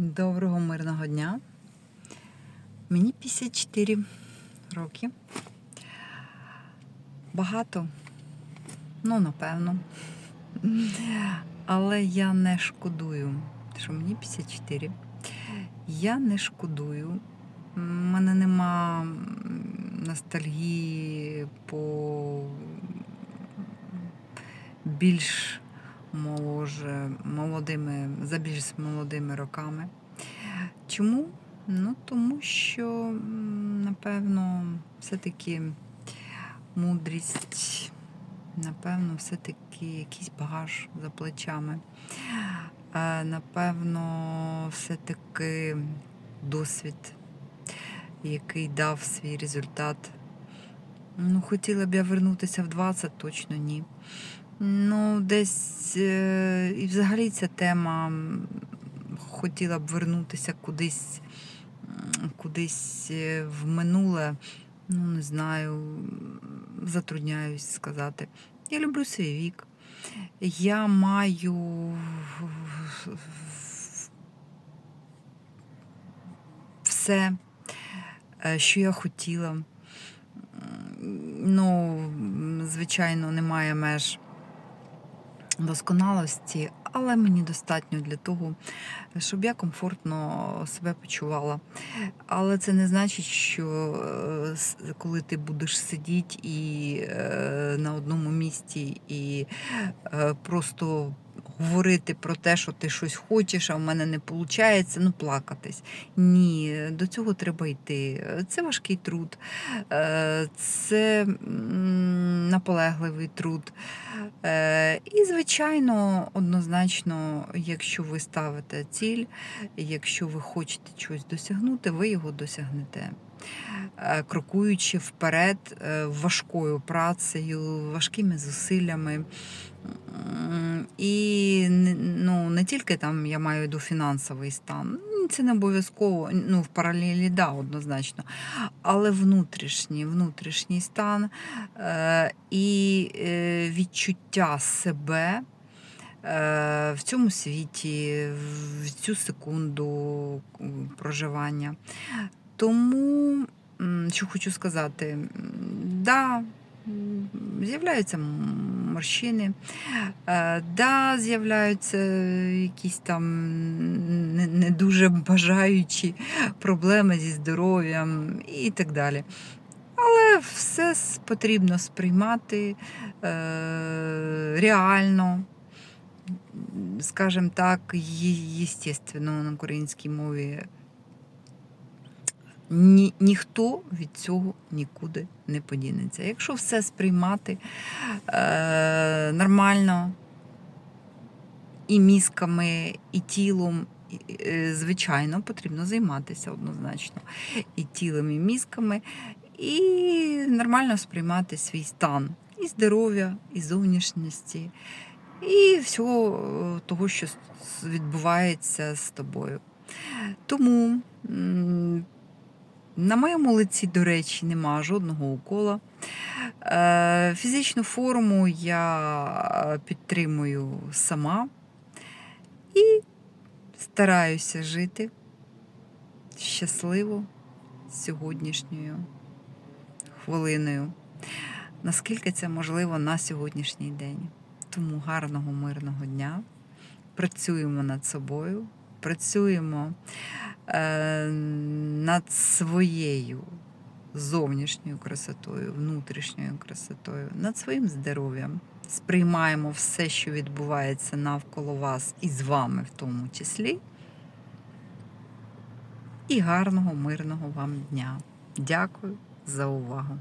Доброго мирного дня. Мені 54 роки. Багато, ну, напевно. Але я не шкодую, що мені 54. Я не шкодую. У мене нема ностальгії по більш моложе, молодими, за більш молодими роками. Чому? Ну, тому що, напевно, все-таки мудрість, напевно, все-таки якийсь багаж за плечами. Е, Напевно, все-таки досвід, який дав свій результат. Ну, хотіла б я вернутися в 20, точно ні. Ну, десь е, і взагалі ця тема хотіла б вернутися кудись, кудись е, в минуле. Ну, не знаю, затрудняюсь сказати. Я люблю свій вік. Я маю все, е, що я хотіла. Ну, звичайно, немає меж досконалості, але мені достатньо для того, щоб я комфортно себе почувала. Але це не значить, що е, коли ти будеш сидіти і е, на одному місці і е, просто говорити про те, що ти щось хочеш, а в мене не виходить, ну плакатись. Ні, до цього треба йти. Це важкий труд, е, це наполегливий труд. Е, І, звичайно, однозначно, якщо ви ставите ціль, якщо ви хочете чогось досягнути, ви його досягнете. Е, Крокуючи вперед важкою працею, важкими зусиллями. І ну, не тільки там я маю виду фінансовий стан, це не обов'язково, ну, в паралелі, да, однозначно, але внутрішній, внутрішній стан е, і е, відчуття себе е, в цьому світі, в цю секунду проживання. Тому, що хочу сказати, да, з'являються морщини, е, да, з'являються якісь там не, дуже бажаючі проблеми зі здоров'ям і так далі. Але все потрібно сприймати е, реально, скажімо так, є- на українській мові. Ні, ніхто від цього нікуди не подінеться. Якщо все сприймати е, нормально і мізками, і тілом, е, звичайно, потрібно займатися однозначно і тілом, і мізками, і нормально сприймати свій стан і здоров'я, і зовнішності, і всього е, того, що відбувається з тобою. Тому на моєму лиці, до речі, нема жодного укола. Е, Фізичну форму я підтримую сама і стараюся жити щасливо сьогоднішньою хвилиною, наскільки це можливо на сьогоднішній день. Тому гарного, мирного дня. Працюємо над собою, працюємо е, над своєю зовнішньою красотою, внутрішньою красотою, над своїм здоров'ям. Сприймаємо все, що відбувається навколо вас і з вами в тому числі. І гарного, мирного вам дня. Дякую за увагу.